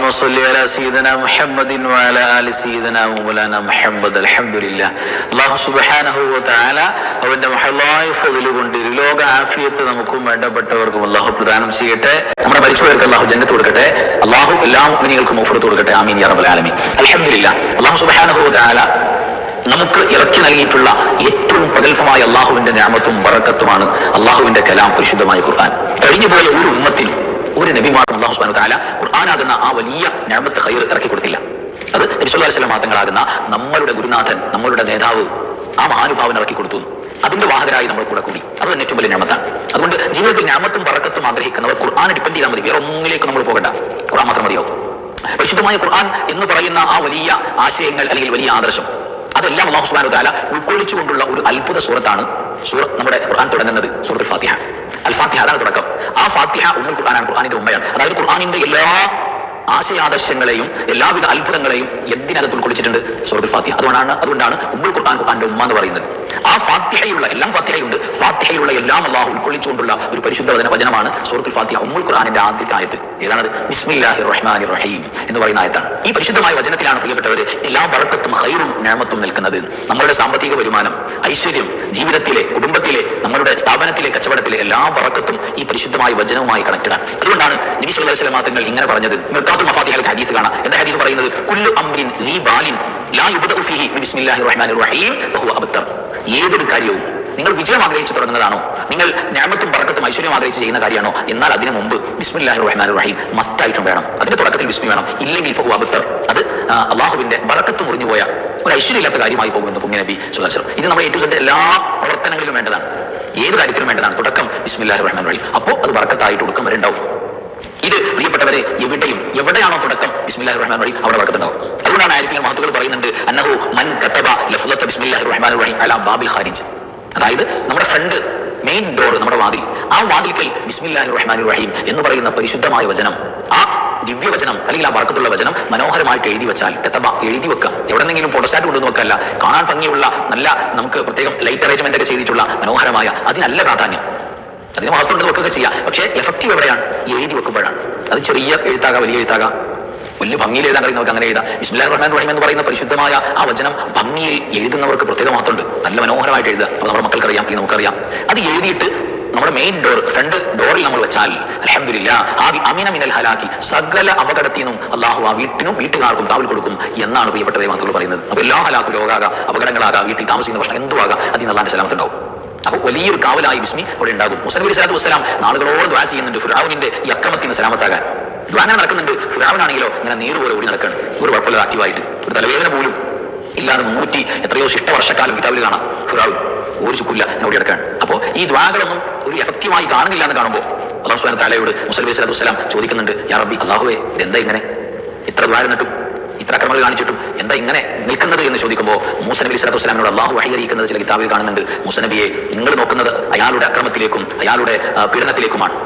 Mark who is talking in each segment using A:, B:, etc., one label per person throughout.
A: اللهم صل على سيدنا محمد وعلى آل سيدنا مولانا محمد الحمد لله അള്ളാഹു സുബാനഹു താല അവന്റെ മഹളായ ഫതിൽ കൊണ്ട് ലോക ആഫിയത്ത് നമുക്കും വേണ്ടപ്പെട്ടവർക്കും അള്ളാഹു പ്രദാനം ചെയ്യട്ടെ. നമ്മുടെ മരിച്ചുപോയവർക്ക് അള്ളാഹു ജന്നത്ത് കൊടുക്കട്ടെ. അള്ളാഹു എല്ലാ മുനികൾക്കും മുഫറത്ത് കൊടുക്കട്ടെ. ആമീൻ യാ റബ്ബൽ ആലമീൻ. അൽഹംദുലില്ലാ. അള്ളാഹു സുബ്ഹാനഹു തആല നമുക്ക് ഇറക്കി നൽകിയിട്ടുള്ള ഏറ്റവും പ്രഗത്ഭമായ അള്ളാഹുവിന്റെ ഞാമത്തും വറക്കത്തുമാണ് അള്ളാഹുവിന്റെ കലാം പരിശുദ്ധമായ ഖുർആൻ. കഴിഞ്ഞു പോയ ഒരു ഉമ്മത്തിനും ഒരു നബിമാർക്കും അള്ളാഹു സുബ്ഹാനഹു താല ഖുർആാനാകുന്ന ആ വലിയ ഞാമത്ത് ഹൈർ ഇറക്കി കൊടുത്തില്ല. അത് നബി സല്ലല്ലാഹു അലൈഹി വസല്ലം മാത്രങ്ങളാകുന്ന നമ്മളുടെ ഗുരുനാഥൻ നമ്മളുടെ നേതാവ് ആ മഹാനുഭാവൻ ഇറക്കി കൊടുത്തു. അതിന്റെ വാഹകരായി നമ്മൾ കൂടെ കൂടി. അത് തന്നെ ഏറ്റവും വലിയ ഞാമത്താണ്. അതുകൊണ്ട് ജീവിതത്തിൽ ഞാമത്തും പറക്കത്തും ആഗ്രഹിക്കുന്നവർ ഖുർആനെ ഡിപ്പെൻഡ് ചെയ്താൽ മതി. വേറെ ഒന്നിലേക്ക് നമ്മൾ പോകണ്ട. ഖുർആൻ മാത്രം മതിയാവും. പരിശുദ്ധമായ ഖുർആൻ എന്ന് പറയുന്ന ആ വലിയ ആശയങ്ങൾ അല്ലെങ്കിൽ വലിയ ആദർശം അതെല്ലാം അള്ളാഹു സുബ്ഹാനഹു താല ഉൾക്കൊള്ളിച്ചുകൊണ്ടുള്ള ഒരു അത്ഭുത സൂറത്താണ് സൂറ നമ്മുടെ ഖുർആൻ തുടങ്ങുന്നത് സൂറത്തുൽ ഫാത്തിഹ. അൽ ഫാത്തിഹ അതാണ് തുടക്കം. ആ ഫാത്തിഹ ഉമ്മുൽ ഖുർആനാണ് ഖുർആാനിന്റെ ഉമ്മയാണ്. അതായത് ഖുർആാനിന്റെ എല്ലാ ആശയാദർശങ്ങളെയും എല്ലാവിധ അത്ഭുതങ്ങളെയും എന്തിനകത്ത് ഉൾക്കൊള്ളിച്ചിട്ടുണ്ട്? സൂറത്തുൽ ഫാത്തിഹ. അതുകൊണ്ടാണ് അതുകൊണ്ടാണ് ഉമ്മുൽ ഖുർആൻ ഖുർആന്റെ ഉമ്മ എന്ന് പറയുന്നത്. ആ ഫാത്തിഹയുള്ള എല്ലാം ഫാത്തിഹയുണ്ട് എല്ലാം അള്ളാഹു ഉൾക്കൊള്ളിച്ചുകൊണ്ടുള്ള ഒരു പരിശുദ്ധ വചന വചനമാണ് സൂറത്തുൽ ഫാത്തിഹ ഉമ്മുൽ ഖുർആനിന്റെ ആദ്യത്തെ ആയത്ത് ഏതാണത് ബിസ്മില്ലാഹിർ റഹ്മാനിർ റഹീം എന്ന് പറയുന്ന ആയത്താണ്. ഈ പരിശുദ്ധമായ വചനത്തിലാണ് പ്രിയപ്പെട്ടവർ എല്ലാ ബറക്കത്തും ഹൈറും ഞാമത്തും നിൽക്കുന്നത്. നമ്മളുടെ സാമ്പത്തിക വരുമാനം ഐശ്വര്യം ജീവിതത്തിലെ കുടുംബത്തിലെ നമ്മളുടെ സ്ഥാപനത്തിലെ കച്ചവടത്തിലെ എല്ലാ ബറക്കത്തും ഈ പരിശുദ്ധമായ വചനവുമായി കണക്റ്റഡ് ആണ് അതുകൊണ്ടാണ് നബി അലൈഹി വസല്ലം തങ്ങൾ ഇങ്ങനെ പറഞ്ഞത്. മിർക്കാത്തു മഫാത്തിഹൽ ഹദീസ് കാണാം. എന്താ ഹദീസ് പറയുന്നത്? കുല്ലു അംറിൻ ലീ ബാലിൻ ലാ യുബ്ദഉ ഫീഹി ബിസ്മില്ലാഹിർ റഹ്മാനിർ റഹീം ഫഹുവ അബ്തർ. ഏതൊരു കാര്യവും നിങ്ങൾ വിജയം ആഗ്രഹിച്ചു തുടങ്ങുന്നതാണോ? നിങ്ങൾ ഞാമത്തും പറക്കത്തും ഐശ്വര്യം ആഗ്രഹിച്ച് ചെയ്യുന്ന കാര്യമാണോ? എന്നാൽ അതിനു മുമ്പ് ബിസ്മില്ലാഹി റഹ്മാൻ റഹീം മസ്റ്റ് ആയിട്ടും വേണം. അതിന്റെ തുടക്കത്തിൽ ബിസ്മി വേണം. ഇല്ലെങ്കിൽ ഫഹു അബത്തർ അത് അള്ളാഹുവിന്റെ ബറക്കത്ത് മുറിഞ്ഞു പോയ ഒരു ഐശ്വര്യമില്ലാത്ത കാര്യമായി പോകുമെന്ന് പുണ്യ നബി സുദർശനം ഇത് നമ്മൾ ഏറ്റവും സെറ്റ് എല്ലാ പ്രവർത്തനങ്ങളിലും വേണ്ടതാണ്. ഏത് കാര്യത്തിലും വേണ്ടതാണ്. തുടക്കം ബിസ്മില്ലാഹി റഹ്മാൻ റഹീം അപ്പോൾ അത് ബറക്കത്തായിട്ട് കൊടുക്കും വരെ ഉണ്ടാവും. ഇത് പ്രിയപ്പെട്ടവരെ എവിടെയും എവിടെയാണോ തുടക്കം ബിസ്മില്ലാഹി റഹ്മാൻ റഹീം അവിടെ വറക്കത്തുണ്ടാവും അതുകൊണ്ടാണ് ആരിഫിലെ മഹത്തുകൾ പറയുന്നുണ്ട് അന്നഹു മൻ കത്തബ ലഫ്ലത്ത് ബിസ്മില്ലാഹി റഹ്മാൻ റഹീം അല ബാബിൽ ഖാരിജ്. അതായത് നമ്മുടെ ഫ്രണ്ട് മെയിൻ ഡോർ നമ്മുടെ വാതിൽ. ആ വാതിൽക്കൽ ബിസ്മില്ലാഹി റഹ്മാൻ റഹീം എന്ന് പറയുന്ന പരിശുദ്ധമായ വചനം. ആ ദിവ്യവചനം അല്ലെങ്കിൽ ആ വർക്കത്തുള്ള വചനം മനോഹരമായിട്ട് എഴുതി വെച്ചാൽ കത്തബ എഴുതി വെക്കുക എവിടെന്നെങ്കിലും പൊടസ്റ്റാറ്റ് കൊണ്ടുവന്ന് വെക്കല്ല. കാണാൻ ഭംഗിയുള്ള നല്ല നമുക്ക് പ്രത്യേകം ലൈറ്റ് അറേഞ്ച്മെന്റ് ഒക്കെ ചെയ്തിട്ടുള്ള മനോഹരമായ അതിനല്ല പ്രാധാന്യം. അതിന് മഹത്വം വെക്കുകയൊക്കെ ചെയ്യാം. പക്ഷേ എഫക്റ്റീവ് എവിടെയാണ്? എഴുതി വെക്കുമ്പോഴാണ്. അത് ചെറിയ എഴുത്താകാം വലിയ എഴുത്താകാം. വലിയ ഭംഗിയിൽ എഴുതാൻ കഴിയുന്നവർക്ക് അങ്ങനെ എഴുതാം. ഇസ്മില്ലാഹ് റഹ്മാൻ റഹീം എന്ന് പറയുന്ന പരിശുദ്ധമായ ആ വചനം ഭംഗിയിൽ എഴുതുന്നവർക്ക് പ്രത്യേക മാത്രമുണ്ട്. നല്ല മനോഹരമായിട്ട് എഴുതുക. അപ്പോൾ നമ്മുടെ മക്കൾക്കറിയാം അല്ലെങ്കിൽ നമുക്കറിയാം. അത് എഴുതിയിട്ട് നമ്മുടെ മെയിൻ ഡോർ ഫ്രണ്ട് ഡോറിൽ നമ്മൾ വെച്ചാൽ അലഹമില്ല ആ അമിന മിനൽ ഹലാക്കി സകല അപകടത്തിൽ നിന്നും അള്ളാഹു ആ വീട്ടിനും വീട്ടുകാർക്കും കാവൽ കൊടുക്കും എന്നാണ് പ്രിയപ്പെട്ട മാത്രങ്ങൾ പറയുന്നത്. അപ്പോൾ എല്ലാ ഹലാക്കും രോഗാകാം അപകടങ്ങളാകാം വീട്ടിൽ താമസിക്കുന്ന പ്രശ്നം എന്തുവാകാം അതിന് അള്ളാന്റെ സലാമത്തുണ്ടാവും. അപ്പോൾ വലിയൊരു കാവലായി ബിസ്മി അവിടെ ഉണ്ടാകും. മുസലം സലാത്തു വസ്സലാം നാളുകളോട് ദ്വാ ചെയ്യുന്നുണ്ട്. ഫിറാവിന്റെ ഈ അക്രമത്തിന് സലാമത്താകാൻ. ദ്വാന നടക്കുന്നുണ്ട്. ഫിറാവിനാണെങ്കിലോ ഇങ്ങനെ നീര് പോലെ ഓടി നടക്കണം. ഒരു കുഴപ്പമില്ല ആക്റ്റീവായിട്ട് ഒരു തലവേദന പോലും ഇല്ലാതെ മുന്നൂറ്റി എത്രയോ ശിഷ്ട വർഷക്കാലം കിതാബിൽ കാണാം ഫിറാവ് ഒരു ചുക്കില്ല ഓടി നടക്കാൻ അപ്പോൾ ഈ ദ്വാകളൊന്നും ഒരു എഫക്റ്റീവായി കാണുന്നില്ല എന്ന് കാണുമ്പോൾ അള്ളാഹു സുബാൻ താലയോട് മുസ്ലിം സ്വലാത്തു വസ്സലാം ചോദിക്കുന്നുണ്ട് യാ റബ്ബി അള്ളാഹുവേ ഇതെന്താ ഇങ്ങനെ? ഇത്ര ദ്വാരം എന്നിട്ടും ഇത്ര അക്രമങ്ങൾ കാണിച്ചിട്ടും എന്താ ഇങ്ങനെ നിൽക്കുന്നത്? എന്ന് ചോദിക്കുമ്പോൾ മൂസ നബി സ്വലാത്തു വസ്സലാമിനോട് അള്ളാഹു വഴിയറിയിക്കുന്നത് ചില കിതാബിൽ കാണുന്നുണ്ട്. മൂസ നബിയെ നിങ്ങൾ നോക്കുന്നത് അയാളുടെ അക്രമത്തിലേക്കും അയാളുടെ പീഡനത്തിലേക്കുമാണ്.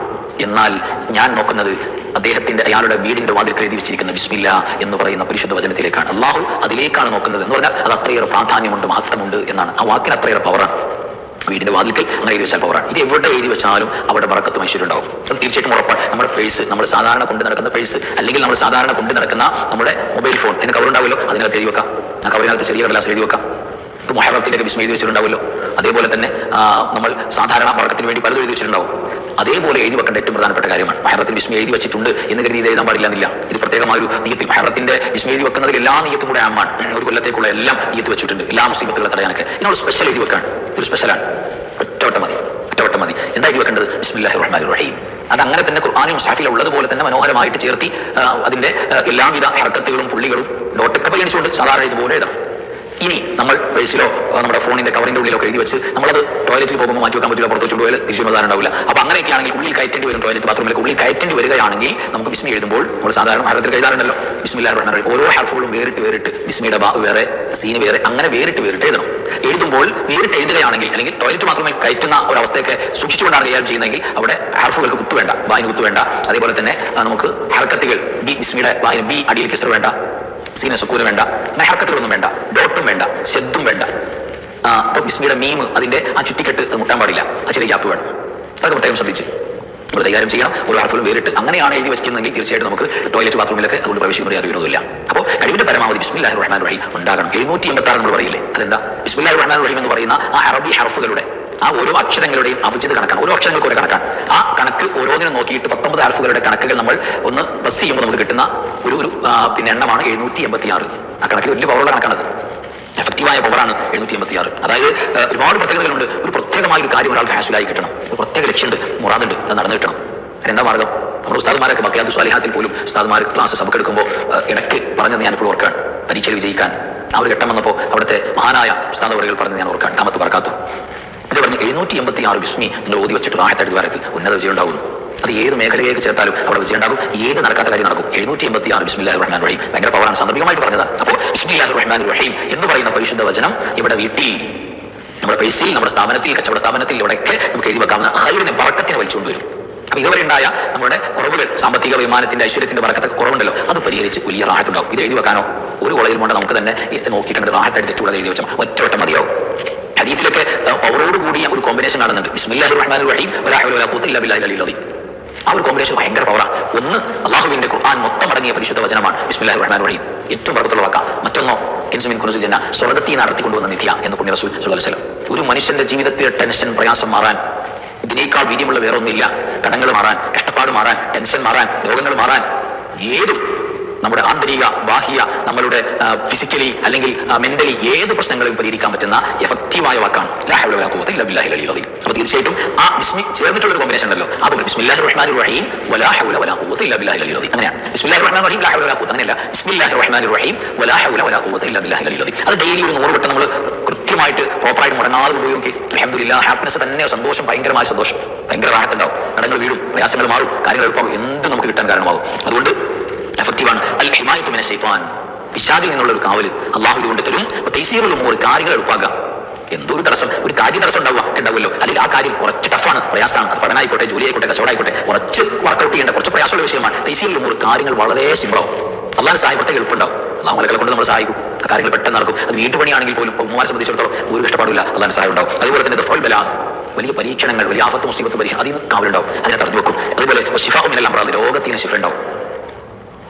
A: എന്നാൽ ഞാൻ നോക്കുന്നത് അദ്ദേഹത്തിന്റെ അയാളുടെ വീടിന്റെ വാതിൽ എഴുതി വെച്ചിരിക്കുന്ന ബിസ്മില്ല എന്ന് പറയുന്ന പരിശുദ്ധ വചനത്തിലേക്കാണ് അള്ളാഹു അതിലേക്കാണ് നോക്കുന്നത് എന്ന് പറഞ്ഞാൽ അത് അത്രയേറെ പ്രാധാന്യമുണ്ട് മഹത്വമുണ്ട് എന്നാണ്. ആ വാക്കിന് അത്രയേറെ പവറാണ് വീടിന്റെ വാതിൽക്കൽ അങ്ങനെ എഴുതി വെച്ചാൽ പവറാണ് ഇത് എവിടെ എഴുതി വെച്ചാലും അവിടെ വറക്കത്ത് മനുഷ്യരുണ്ടാവും അത് തീർച്ചയായിട്ടും ഉറപ്പാണ്. നമ്മുടെ പേഴ്സ് നമ്മൾ സാധാരണ കൊണ്ട് നടക്കുന്ന പേഴ്സ് അല്ലെങ്കിൽ നമ്മൾ സാധാരണ കൊണ്ട് നടക്കുന്ന നമ്മുടെ മൊബൈൽ ഫോൺ അതിന് കവറുണ്ടാവുമല്ലോ അതിനകത്ത് എഴുതി വെക്കാം. ആ കവറിനകത്ത് ചെറിയ കടലാസ് എഴുതി വെക്കാം. മൊഹറത്തിലേക്ക് ബിസ്മ എഴുതി വെച്ചിട്ടുണ്ടാവുമല്ലോ? അതേപോലെ തന്നെ നമ്മൾ സാധാരണ ബറക്കത്തിന് വേണ്ടി പലതും എഴുതി വെച്ചിട്ടുണ്ടാവും. അതേപോലെ എഴുതി വെക്കേണ്ട ഏറ്റവും പ്രധാനപ്പെട്ട കാര്യമാണ്. മഹറത്തിൽ ബിസ്മ എഴുതി വെച്ചിട്ടുണ്ട് എന്ന് കരുതി ഇത് എഴുതാൻ പാടില്ല എന്നില്ല. ഇത് പ്രത്യേകമായ ഒരു നീയത്തിൽ മഹറത്തിന്റെ ബിസ്മ എഴുതി വെക്കുന്നതിൽ എല്ലാ നീയത്തും കൂടെ ആമാണ്. ഒരു കൊല്ലത്തേക്കുള്ള എല്ലാം നീയത്ത് വെച്ചിട്ടുണ്ട്. എല്ലാ മുസ്ലിമത്തിലുള്ള തടയാനൊക്കെ. ഇതിനോട് സ്പെഷ്യൽ എഴുതി വെക്കാൻ ഇതൊരു സ്പെഷ്യലാണ് ഒറ്റവട്ടം മതി. ഒറ്റവട്ടം മതി. എന്താ എഴുതി വെക്കേണ്ടത്? ബിസ്മില്ലാഹി റഹ്മാൻ റഹീം അത് അങ്ങനെ തന്നെ ഖുർആാനും മുസാഫിൽ ഉള്ളതുപോലെ തന്നെ മനോഹരമായിട്ട് ചേർത്തി അതിന്റെ എല്ലാവിധ ഹർക്കത്തുകളും പുള്ളികളും ഡോട്ടൊക്കെ പരിഗണിച്ചുകൊണ്ട് സാധാരണ ഇതുപോലെ എഴുതണം ഇനി നമ്മൾ പേഴ്സിലോ നമ്മുടെ ഫോണിന്റെ കവറിന്റെ ഉള്ളിലൊക്കെ എഴുതി വെച്ച് നമ്മളത് ടോയ്ലറ്റിൽ പോകുമ്പോൾ മാറ്റി വെക്കാൻ പറ്റില്ല പുറത്ത് വെച്ചുകൊണ്ട് പോയാൽ തിരിച്ചു സാധനം ഉണ്ടാവില്ല. അപ്പോൾ അങ്ങനെയൊക്കെ ആണെങ്കിൽ ഉള്ളിൽ കയറ്റേണ്ടി വരും ടോയ്ലറ്റ് ബാത്റൂമിലേക്ക് ഉള്ളിൽ കയറ്റേണ്ടി വരികയാണെങ്കിൽ നമുക്ക് ബിസ്മി എഴുതുമ്പോൾ നമ്മൾ സാധാരണ ഭാരതത്തിൽ എഴുതാറുണ്ടല്ലോ. ബിസ്മില്ലാ റഹ്മാൻ റഹീം. ഓരോ ഹർഫുകളും വേറിട്ട് വേറിട്ട് ബിസ്മിയുടെ ബാ വേറെ സീന് വേറെ അങ്ങനെ വേറിട്ട് വേറിട്ട് എഴുതണം. എഴുതുമ്പോൾ വേറിട്ട് എഴുതുകയാണെങ്കിൽ അല്ലെങ്കിൽ ടോയ്ലറ്റ് മാത്രമേ കയറ്റുന്ന ഒരു അവസ്ഥയൊക്കെ സൂക്ഷിച്ചുകൊണ്ടാണ് കൈകാര്യം ചെയ്യുന്നതെങ്കിൽ അവിടെ ഹർഫുകൾക്ക് കുത്തു വേണ്ട ബായിന് കുത്തു വേണ്ട. അതേപോലെ തന്നെ നമുക്ക് ഹർക്കത്തുകൾ ബി ബിസ്മിയുടെ ബായിന് ബി അടിയിൽ കിസർ വേണ്ട സീന സുക്കൂന് വേണ്ട അങ്ങനെ ഹർക്കത്തുകളൊന്നും വേണ്ട. ശബ്ദും വേണ്ട ഇപ്പൊ ബിസ്മിയുടെ മീം അതിന്റെ ആ ചുറ്റിക്കെട്ട് മുട്ടാൻ പാടില്ല. ആ ചെറിയ ഗ്യാപ്പ് വേണം. അതൊക്കെ പ്രത്യേകം ശ്രദ്ധിച്ച്. നമ്മൾ കൈകാര്യം ചെയ്യണം. ഓരോ ഹർഫുകളും വേറിട്ട് അങ്ങനെയാണ് എഴുതി വെക്കുന്നതെങ്കിൽ തീർച്ചയായിട്ടും നമുക്ക് ടോയ്ലറ്റ് ബാത്റൂമിലൊക്കെ അതുകൊണ്ട് പ്രവേശിക്കുന്ന വിരോധമില്ല. അപ്പോൾ കഴിവിന്റെ പരമാവധി ബിസ്മില്ലാഹി റഹ്മാൻ റഹീം ഉണ്ടാകണം. എഴുന്നൂറ്റി എൺപത്തി ആറ് നമ്മൾ പറയില്ലേ? അതെന്താ? ബിസ്മില്ലാഹി റഹ്മാൻ റഹീം എന്ന് പറയുന്ന ആ അറബി ഹർഫുകളുടെ ആ ഓരോ അക്ഷരങ്ങളുടെയും അഭിജിത് കണക്കാണ്. ഓരോ അക്ഷരങ്ങൾക്ക് ഒരു കണക്കാണ്. ആ കണക്ക് ഓരോന്നിനും നോക്കിയിട്ട് പത്തൊമ്പത് ഹർഫുകളുടെ കണക്കുകൾ നമ്മൾ ഒന്ന് ബസ് ചെയ്യുമ്പോൾ നമുക്ക് കിട്ടുന്ന ഒരു ഒരു പിന്നെ എണ്ണമാണ് എഴുന്നൂറ്റി എൺപത്തി ആറ് ആ കണക്കിൽ വലിയ പവറുള്ള കണക്കാണത്. എഫക്റ്റീവായ പവറാണ് എഴുന്നൂറ്റി എൺപത്തി ആറ് അതായത് ഒരുപാട് പ്രത്യേകതകളുണ്ട്. ഒരു പ്രത്യേകമായ ഒരു കാര്യം ഒരാൾക്ക് ഹാസുലായി കിട്ടണം. ഒരു പ്രത്യേക ലക്ഷ്യമുണ്ട് മുറാദുണ്ട് അത് നടന്നു കിട്ടണം. അതിനെന്താ മാർഗം? നമ്മുടെ ഉസ്താദ്മാരൊക്കെ ബക്കിയാദ് സ്വാലിഹാത്തിൽ പോലും ഉസ്താദ്മാർ ക്ലാസ് സഭക്കെടുക്കുമ്പോൾ ആ, ഇടയ്ക്ക് പറഞ്ഞത് ഇപ്പോൾ ഓർക്കാൻ പരീക്ഷയിൽ വിജയിക്കാൻ. ആ ഒരു ഘട്ടം വന്നപ്പോൾ അവിടുത്തെ മഹാനായ ഉസ്താദ് അവറുകൾ പറഞ്ഞത് ഞാൻ ഓർക്കാൻ കാമത്ത് പറക്കാത്തു ഇത് പറഞ്ഞ് എഴുന്നൂറ്റി എൺപത്തി ആറ് വിസ്മി നിങ്ങൾ ഓതി വെച്ചിട്ട് റാഹത്തെടുത്ത് വരക്ക് ഉന്നത വിജയം ഉണ്ടാകും അത് ഏത് മേഖലയിലേക്ക് ചേർത്താലും അവിടെ വിജയം ഉണ്ടാകും. ഏത് നടക്കാത്ത കാര്യം നടക്കും. എഴുന്നൂറ്റി എൺപത്തി ആറ് ബിസ്മില്ലാഹി റഹ്മാൻ റഹീം ഭയങ്കര പവറാണ് സാന്ദർഭികമായിട്ട് പറഞ്ഞത് അപ്പോൾ ബിസ്മില്ലാഹി റഹ്മാൻ റഹീം എന്ന് പറയുന്ന പരിശുദ്ധ വചനം ഇവിടെ വീട്ടിൽ നമ്മുടെ പൈസയിൽ നമ്മുടെ സ്ഥാപനത്തിൽ കച്ചവട സ്ഥാപനത്തിൽ ഇവിടെയൊക്കെ നമുക്ക് എഴുതി വെക്കാവുന്ന ഹൈറിനെ പറക്കത്തിന് വലിച്ചുകൊണ്ടുവരും അപ്പൊ ഇതുവരെ ഉണ്ടായ നമ്മുടെ കുറവുകൾ സാമ്പത്തിക വിമാനത്തിന്റെ ഐശ്വര്യത്തിന്റെ പറക്കത്തൊക്കെ കുറവുണ്ടല്ലോ. അത് പരിഹരിച്ച് വലിയ റാഹത്തുണ്ടാവും ഇത് എഴുതി വെക്കാനോ? ഒരു കോളേജിൽ കൊണ്ട് നമുക്ക് തന്നെ നോക്കിയിട്ടുണ്ട് നോക്കിയിട്ട് റാഹത്തെടുത്തിട്ടുള്ളത് എഴുതി വെച്ചാൽ ഒറ്റവട്ടം മതിയാവും. ഹദീസിലൊക്കെ പവറോട് കൂടിയ ഒരു കോമ്പിനേഷൻ കാണുന്നുണ്ട് ബിസ്മില്ലാഹി റഹ്മാൻ റഹീം വലാ ഹൗല വലാ ഖുവത ഇല്ലാ ബില്ലാഹിൽ അലിയിൽ അലീം ആ ഒരു കോമ്പിനേഷൻ ഭയങ്കര പവറാണ് ഒന്ന് അള്ളാഹുവിന്റെ ഖുർആൻ മൊത്തം അടങ്ങിയ പരിശുദ്ധ വചനമാണ്. ബിസ്മില്ലാഹി റഹ്മാൻ റഹീം. ഏറ്റവും പുറത്തുള്ള വാക്ക. മറ്റൊന്നോ ഇൻസുമിൻ കുനുസുൽ ജന്ന. സ്വർഗത്തിൽ നടത്തി കൊണ്ടുവന്ന നിധിയ എന്ന് പുണ്യ റസൂൽ വസല്ലം ഒരു മനുഷ്യന്റെ ജീവിതത്തിൽ ടെൻഷൻ പ്രയാസം മാറാൻ ഇതിനേക്കാൾ വീര്യമുള്ള വേറൊന്നില്ല കടങ്ങൾ മാറാൻ കഷ്ടപ്പാട് മാറാൻ ടെൻഷൻ മാറാൻ രോഗങ്ങൾ മാറാൻ ഏതും നമ്മുടെ ആന്തരിക ബാഹ്യ നമ്മളുടെ ഫിസിക്കലി അല്ലെങ്കിൽ മെന്റലി ഏത് പ്രശ്നങ്ങളെയും പരിഹരിക്കാൻ പറ്റുന്ന എഫക്റ്റീവായ വാക്കാണ്. അപ്പോൾ തീർച്ചയായിട്ടും ആ ബിസ്മി ചേർന്നിട്ടുള്ള ഒരു കോമ്പിനേഷൻ ഉണ്ടല്ലോ അലിയിൽ അത് ഡെയിലി ഒരു നൂറ് വട്ടം നമ്മൾ കൃത്യമായിട്ട് പ്രോപ്പറായിട്ട് മുടങ്ങാതെ ഉപയോഗിക്കും അലഹമില്ല ഹാപ്പിനെസ് തന്നെ സന്തോഷം ഭയങ്കരമായ സന്തോഷം. ഭയങ്കര റാഹത്തുണ്ടാവും കടങ്ങൾ വീടും പ്രയാസങ്ങൾ മാറും കാര്യങ്ങൾ എളുപ്പമാകും എന്ത് നമുക്ക് കിട്ടാൻ കാരണമാകും. അതുകൊണ്ട് എഫക്റ്റീവാണ്. അൽ ഹിമായത്ത് മിന ഷൈത്താൻ പിശാചിൽ നിന്നുള്ള ഒരു കാവൽ അള്ളാഹു ഇതുകൊണ്ട് തരും തൈസീറുള്ള മൂന്ന് കാര്യങ്ങൾ എളുപ്പാക്കുക എന്തൊരു ഒരു തടസ്സം? ഒരു കാര്യം തടസ്സം ഉണ്ടാവുക ഉണ്ടാവുമല്ലോ. അല്ലെങ്കിൽ ആ കാര്യം കുറച്ച് ടഫാണ് പ്രയാസമാണ്. അത് പഠനമായിക്കോട്ടെ ജോലി ആയിക്കോട്ടെ കച്ചവടമായിക്കോട്ടെ കുറച്ച് വർക്കൗട്ട് ചെയ്യേണ്ട കുറച്ച് പ്രയാസമുള്ള വിഷയമാണ്. തൈസീറുള്ള ഒരു കാര്യങ്ങൾ വളരെ സിമ്പിളാവും സഹായം പ്രത്യേക എളുപ്പമുണ്ടാവും. അള്ളാഹു മലകളെ കൊണ്ട് നമ്മൾ സഹായിക്കും. ആ കാര്യങ്ങൾ പെട്ടെന്ന് നടക്കും. അത് വീട്ടുപണിയാണെങ്കിൽ പോലും ഉമ്മമാരെ സംബന്ധിച്ചിടത്തോളം ഒരു കഷ്ടപ്പാടില്ല അള്ളാഹിന് സഹായം ഉണ്ടാവും. അതുപോലെ തന്നെ ദഫോൽ ബലാണ് വലിയ പരീക്ഷണങ്ങൾ വലിയ ആപത്ത് മുസീബത്ത് പരീക്ഷണം അതിൽ നിന്ന് കാവലുണ്ടാവും. അതിനെ തടഞ്ഞു വെക്കും. അതുപോലെ ശിഫാവിനെല്ലാം അമ്രാദ് രോഗത്തിന് ശിഫ ഉണ്ടാവും.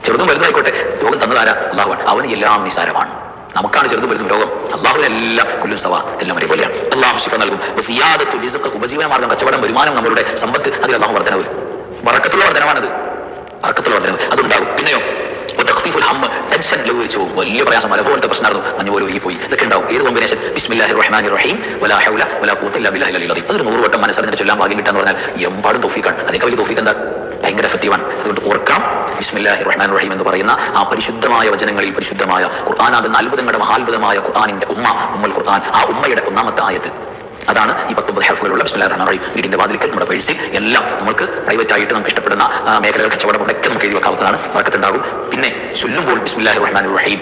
A: ചെറുതും വലുതായിക്കോട്ടെ രോഗം തന്നതാരാ അള്ളാഹുവാണ് അവന് എല്ലാം നിസാരമാണ് നമുക്കാണ് ചെറുതും വലുതും രോഗം. അള്ളാഹുവിനെല്ലാം കൊല്ലും സവ. എല്ലാം ഒരേപോലെയാണ്. അള്ളാഹു ശിഫ നൽകും. സിയാദത്തു രിസ്ഖ് ഉപജീവന മാർഗം കച്ചവടം വരുമാനം നമ്മളുടെ സമ്പത്ത് അതിൽ അള്ളാഹു വർധനവ്. വറക്കത്തുള്ള വർധനമാണത് വറക്കത്തുള്ള വർധനവ്. അതുണ്ടാകും. പിന്നെയോ? ടെൻഷൻ ലഘൂകരിച്ചു പോകും. വലിയ പ്രയാസം. മല പോലത്തെ പ്രശ്നമായിരുന്നു. മഞ്ഞ പോലെ പോയി ഇതൊക്കെ ഉണ്ടാവും ഏത് കോമ്പിനേഷൻ? ബിസ്മില്ലാഹി റഹ്മാനി റഹീം. വലാ ഹൗല വലാ ഖുവത ബില്ലാഹി അലീം അതൊരു നൂറ് വട്ടം മനസ്സറിഞ്ഞിട്ട് ചൊല്ലാൻ ഭാഗ്യം കിട്ടാന്ന് പറഞ്ഞാൽ എമ്പാടും തൗഫീഖാണ്. അതിനൊക്കെ വലിയ തോഫിക്ക് എന്താ? ഭയങ്കര എഫക്റ്റീവാണ്. അതുകൊണ്ട് ബിസ്മില്ലാഹി റഹ്മാൻ റഹീം എന്ന് പറയുന്ന ആ പരിശുദ്ധമായ വചനങ്ങളിൽ പരിശുദ്ധമായ ഖുർആാനാകുന്ന അത്ഭുതങ്ങളുടെ മഹാത്ഭുതമായ ഖുർആാനിന്റെ ഉമ്മ ഉമ്മൽ ഖുർആൻ ആ ഉമ്മയുടെ ഒന്നാമത്തെ ആയത് അതാണ് ഈ പത്തൊമ്പത് ഹെർഫുകളുള്ള ബിസ്മില്ലാഹി റഹ്മാൻ റഹീം വീടിന്റെ വാതിലിക്കൽ നമ്മുടെ പേഴ്സിൽ എല്ലാം നമുക്ക് പ്രൈവറ്റ് ആയിട്ട് നമുക്ക് ഇഷ്ടപ്പെടുന്ന മേഖലകൾ കച്ചവടം ഒക്കെ നമുക്ക് എഴുതി വെക്കാവുന്നതാണ് വർക്കത്തുണ്ടാകും പിന്നെ ചൊല്ലുമ്പോൾ ബിസ്മില്ലാഹി റഹ്മാൻ റഹീം.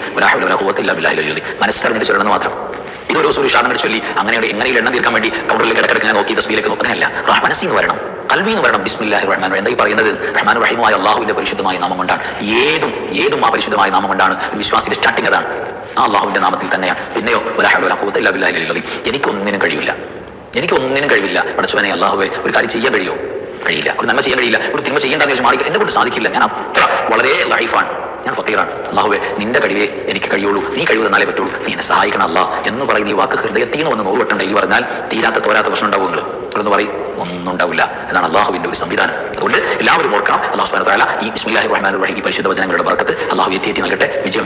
A: മനസ്സറിഞ്ഞിട്ട് ചൊല്ലണം മാത്രം. ഇതൊരു ദിവസം ഒരു ഷാർട്ട് ചൊല്ലി അങ്ങനെ എങ്ങനെയുള്ള എണ്ണം തീർക്കാൻ വേണ്ടി കൗണ്ടറിൽ ഇടക്കിടക്കാൻ നോക്കി തസ്ബീലേക്ക് നോക്കാനല്ല അങ്ങനെയല്ല. റഹ് വരണം. കൽബിൽ എന്ന് വരണം ബിസ്മില്ലാഹി റഹ്മാൻ റഹീം. എന്താ ഈ പറയുന്നത്? റഹ്മാൻ റഹീമായ അള്ളാഹുവിന്റെ പരിശുദ്ധമായ നാമം കൊണ്ടാണ് ഏതും ഏതും ആ പരിശുദ്ധമായ നാമം കൊണ്ടാണ് ഒരു വിശ്വാസിന്റെ സ്റ്റാർട്ടിംഗ് അതാണ്. ആ അള്ളാഹുവിന്റെ നാമത്തിൽ തന്നെയാണ്. പിന്നെയോ അലീം. എനിക്കൊന്നിനും കഴിയില്ല എനിക്കൊന്നിനും കഴിവില്ല. പടച്ചവനെ അള്ളാഹുവെ ഒരു കാര്യം ചെയ്യാൻ കഴിയുമോ? കഴിയില്ല. ഒരു നന്മ ചെയ്യാൻ കഴിയില്ല. ഒരു തിന്മ ചെയ്യേണ്ടെന്ന് വെച്ചാൽ മാറി എന്നെ കൊണ്ട് സാധിക്കില്ല. ഞാൻ അത്ര വളരെ ലൈഫാണ് ഞാൻ ഫത്തീറാണ് അള്ളാഹുവെ നിന്റെ കഴിവേ എനിക്ക് കഴിയുള്ളൂ. നീ കഴിവ് തന്നാലേ പറ്റുള്ളൂ. നീ എന്നെ സഹായിക്കണം അല്ല എന്ന് പറയുന്ന ഈ വാക്ക് ഹൃദയത്തിൽ നിന്ന് വന്ന് നൂറ് വട്ടം ഡെയിലി പറഞ്ഞാൽ തീരാത്ത തോരാത്ത പ്രശ്നം ഉണ്ടാവും നിങ്ങൾ എന്ന് പറയും ഒന്നും ഉണ്ടാവില്ല എന്നാണ് അള്ളാഹുവിന്റെ ഒരു സംവിധാനം. അതുകൊണ്ട് എല്ലാവരും ഓർക്കണം അള്ളാഹു സുബ്ഹാനഹു ഈ ഇസ്മില്ലാഹി റഹ്മാൻ റഹീം ഈ പരിശുദ്ധ വചനങ്ങളുടെ വർക്കത്ത് അള്ളാഹു എത്തി നൽകട്ടെ. വിജയം